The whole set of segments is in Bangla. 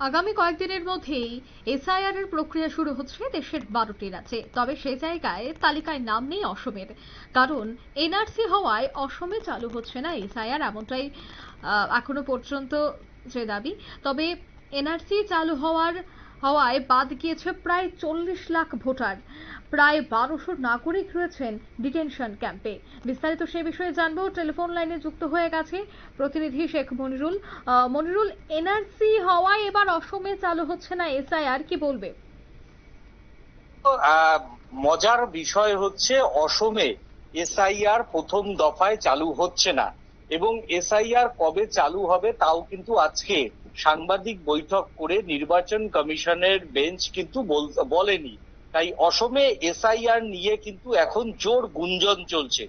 আগামী কয়েকদিনের মধ্যেই এসআইআর এর প্রক্রিয়া শুরু হচ্ছে দেশের বারোটি রাজ্যে। তবে সে জায়গায় তালিকায় নাম নেই অসমের। কারণ এনআরসি হওয়ায় অসমে চালু হচ্ছে না এসআইআর এমনটাই এখনও পর্যন্ত যে দাবি। তবে এনআরসি চালু হওয়ার হওয়ায় বাদ গিয়েছে প্রায় চল্লিশ লাখ ভোটার। প্রায় বারোশো নাগরিক রয়েছেন ডিটেনশন ক্যাম্পে। বিস্তারিত সে বিষয়ে জানব। টেলিফোন লাইনে যুক্ত হয়ে গেছে প্রতিনিধি শেখ মনিরুল। মনিরুল, এনআরসি হওয়ায় এবার অসমে চালু হচ্ছে না এসআইআর, কি বলবে? মজার বিষয় হচ্ছে অসমে এসআইআর প্রথম দফায় চালু হচ্ছে না। এবং এসআইআর কবে চালু হবে তাও কিন্তু আজকে সাংবাদিক বৈঠক করে নির্বাচন কমিশনের বেঞ্চ কিন্তু বল- বলেনি। তাই অসমে এসআইআর নিয়ে কিন্তু এখন জোর গুঞ্জন চলছে।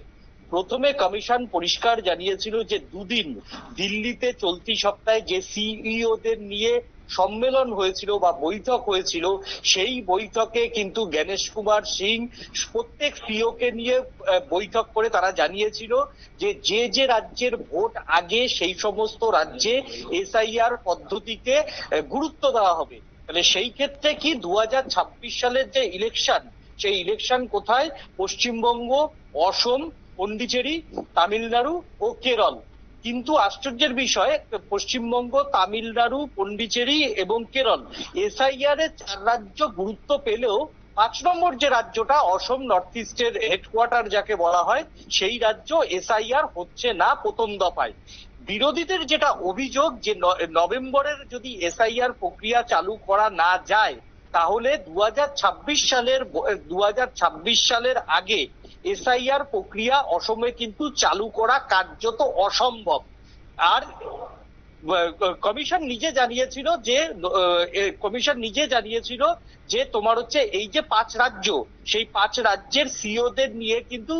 প্রথমে কমিশন পরিষ্কার জানিয়েছিল যে দুদিন দিল্লিতে চলতি সপ্তাহে যে সিইওদের নিয়ে সম্মেলন হয়েছিল বা বৈঠক হয়েছিল সেই বৈঠকে কিন্তু গণেশ কুমার সিং প্রত্যেক সিও কে নিয়ে বৈঠক করে তারা জানিয়েছিল যে যে যে রাজ্যের ভোট আগে সেই সমস্ত রাজ্যে এসআইআর পদ্ধতিতে আহ, গুরুত্ব দেওয়া হবে। তাহলে সেই ক্ষেত্রে কি দু হাজার ছাব্বিশ সালের যে ইলেকশন সেই ইলেকশন কোথায়? পশ্চিমবঙ্গ অসম পন্ডিচেরি তামিলনাড়ু ও কেরল। কিন্তু আশ্চর্যের বিষয়, পশ্চিমবঙ্গ, তামিলনাড়ু, পন্ডিচেরি এবং কেরল এসআইআর এর চার রাজ্য গুরুত্ব পেলেও পাঁচ নম্বর যে রাজ্যটা, অসম নর্থ ইস্টের হেডকোয়ার্টার যাকে বলা হয়, সেই রাজ্য এসআইআর হচ্ছে না প্রথম দফায়। বিরোধীদের যেটা অভিযোগ যে নভেম্বরের যদি এসআইআর প্রক্রিয়া চালু করা না যায়, তাহলে দু হাজার ছাব্বিশ সালের দু হাজার ছাব্বিশ সালের আগে এসআইআর প্রক্রিয়া অসমে কিন্তু চালু করা কার্যত অসম্ভব। আর কমিশন নিজে জানিয়েছিল যে কমিশন নিজে জানিয়েছিল যে তোমার হচ্ছে এই যে পাঁচ রাজ্য, সেই পাঁচ রাজ্যের সিওদের নিয়ে কিন্তু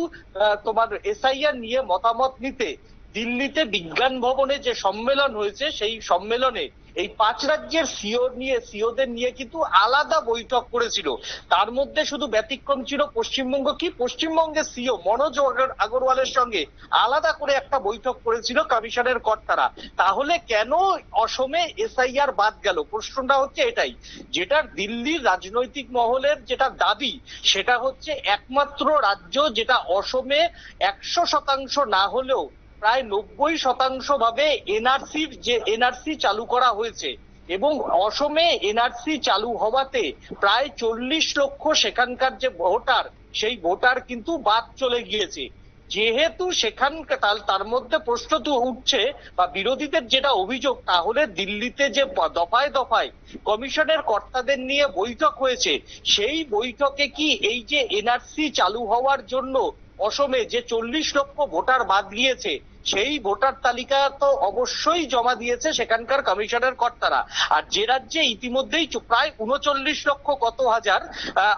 তোমার এসআইআর নিয়ে মতামত নিতে দিল্লিতে বিজ্ঞান ভবনে যে সম্মেলন হয়েছে, সেই সম্মেলনে এই পাঁচ রাজ্যের সিও নিয়ে, সিওদের নিয়ে কিন্তু আলাদা বৈঠক করেছিল। তার মধ্যে শুধু ব্যতিক্রম ছিল পশ্চিমবঙ্গ কি? পশ্চিমবঙ্গের সিও মনোজ আগর- আগরওয়ালের সঙ্গে আলাদা করে একটা বৈঠক করেছিল কমিশনের কর্তারা। তাহলে কেন অসমে এসআইআর বাদ গেল? প্রশ্নটা হচ্ছে এটাই, যেটা দিল্লির রাজনৈতিক মহলের যেটা দাবি, সেটা হচ্ছে একমাত্র রাজ্য যেটা অসমে একশো শতাংশ না হলেও প্রায় নব্বই শতাংশ ভাবে এনআরসির যে এনআরসি চালু করা হয়েছে এবং অসমে এনআরসি চালু হওয়াতে প্রায় চল্লিশ লক্ষ সেখানকার যে ভোটার, সেই ভোটার কিন্তু বাদ চলে গিয়েছে। যেহেতু সেখানকার তার- মধ্যে প্রশ্ন তো উঠছে বা বিরোধীদের যেটা অভিযোগ, তাহলে দিল্লিতে যে দফায় দফায় কমিশনের কর্তাদের নিয়ে বৈঠক হয়েছে, সেই বৈঠকে কি এই যে এনআরসি চালু হওয়ার জন্য অসমে যে চল্লিশ লক্ষ ভোটার বাদ গিয়েছে সেই ভোটার তালিকা তো অবশ্যই জমা দিয়েছে সেখানকার কমিশনের কর্তারা। আর যে রাজ্যে ইতিমধ্যেই প্রায় উনচল্লিশ লক্ষ কত হাজার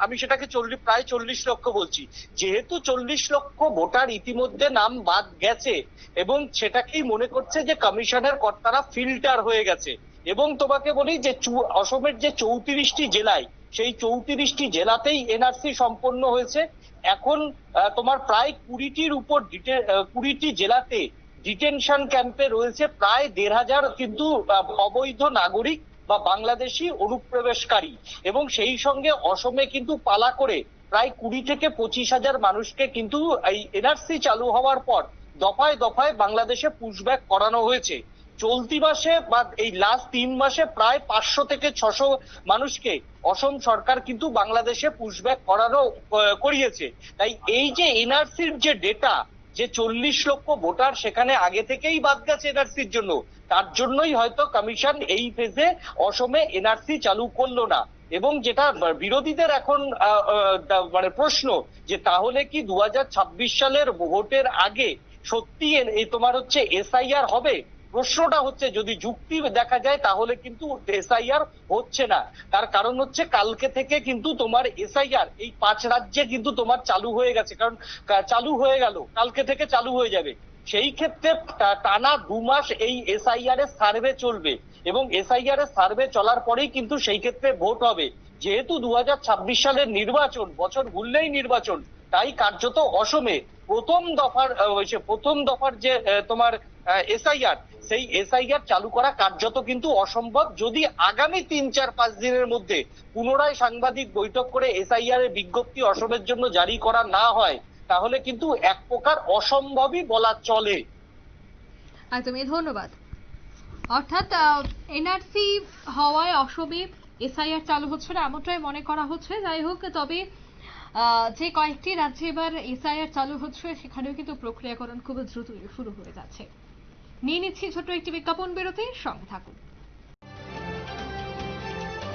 আমি সেটাকে প্রায় চল্লিশ লক্ষ বলছি। যেহেতু চল্লিশ লক্ষ ভোটার ইতিমধ্যে নাম বাদ গেছে এবং সেটাকেই মনে করছে যে কমিশনের কর্তারা ফিল্টার হয়ে গেছে। এবং তোমাকে বলি যে অসমের যে চৌত্রিশটি জেলায় সেই চৌত্রিশটি জেলাতেই এনআরসি সম্পন্ন হয়েছে। এখন তোমার প্রায় কুড়িটির উপর ডিটে- কুড়িটি জেলাতে ডিটেনশন ক্যাম্পে রয়েছে প্রায় দেড় হাজার কিন্তু অবৈধ নাগরিক বা বাংলাদেশি অনুপ্রবেশকারী। এবং সেই সঙ্গে অসমে কিন্তু পালা করে প্রায় কুড়ি থেকে পঁচিশ হাজার মানুষকে কিন্তু এই এনআরসি চালু হওয়ার পর দফায় দফায় বাংলাদেশে পুশব্যাক করানো হয়েছে। চলতি মাসে বা এই লাস্ট তিন মাসে প্রায় পাঁচশো থেকে ছশো মানুষকে অসম সরকার কিন্তু বাংলাদেশে পুশব্যাক করানো করিয়েছে। তাই এই যে এনআরসির যে ডেটা যে চল্লিশ লক্ষ ভোটার সেখানে আগে থেকেই বাদ গেছে এনআরসির জন্য, তার জন্যই হয়তো কমিশন এই ফেজে অসমে এনআরসি চালু করল না। এবং যেটা বিরোধীদের এখন মানে প্রশ্ন যে তাহলে কি দু হাজার ছাব্বিশ সালের ভোটের আগে সত্যি তোমার হচ্ছে এসআইআর হবে? প্রশ্নটা হচ্ছে, যদি যুক্তি দেখা যায়, তাহলে কিন্তু এসআইআর হচ্ছে না। তার কারণ হচ্ছে, কালকে থেকে কিন্তু তোমার এসআইআর, এই পাঁচ রাজ্যে কিন্তু তোমার চালু হয়ে গেছে। কারণ চালু হয়ে গেল, কালকে থেকে চালু হয়ে যাবে। সেই ক্ষেত্রে টানা দু মাস এই এসআইআর এর সার্ভে চলবে। এবং এসআইআর এর সার্ভে চলার পরেই কিন্তু সেই ক্ষেত্রে ভোট হবে। যেহেতু দু হাজার ছাব্বিশ সালের নির্বাচন, বছর ঘুরলেই নির্বাচন তাই কার্যত অসমে প্রথম দফার প্রথম দফার যে তোমার এসআইআর সেই এসআইআর চালু করা কার্যত কিন্তু অসম্ভব। যদি আগামী তিন, চার, পাঁচ দিনের মধ্যে পুনরায় সাংবাদিক বৈঠক করে এসআইআর এর বিজ্ঞপ্তি অসমের জন্য জারি করা না হয়, তাহলে কিন্তু এক প্রকার অসম্ভবই বলা চলে। একদমই, ধন্যবাদ। অর্থাৎ এনআরসি হওয়ায় অসমে এসআইআর চালু হচ্ছে না, এমনটাই মনে করা হচ্ছে। যাই হোক, তবে যে কয়েকটি রাজ্যে এবার এসআইআর চালু হচ্ছে, সেখানেও কিন্তু প্রক্রিয়াকরণ খুব দ্রুত শুরু হয়ে যাচ্ছে। নিয়ে নিচ্ছি ছোট্ট একটি বিজ্ঞাপন বিরতি, সঙ্গে থাকুন।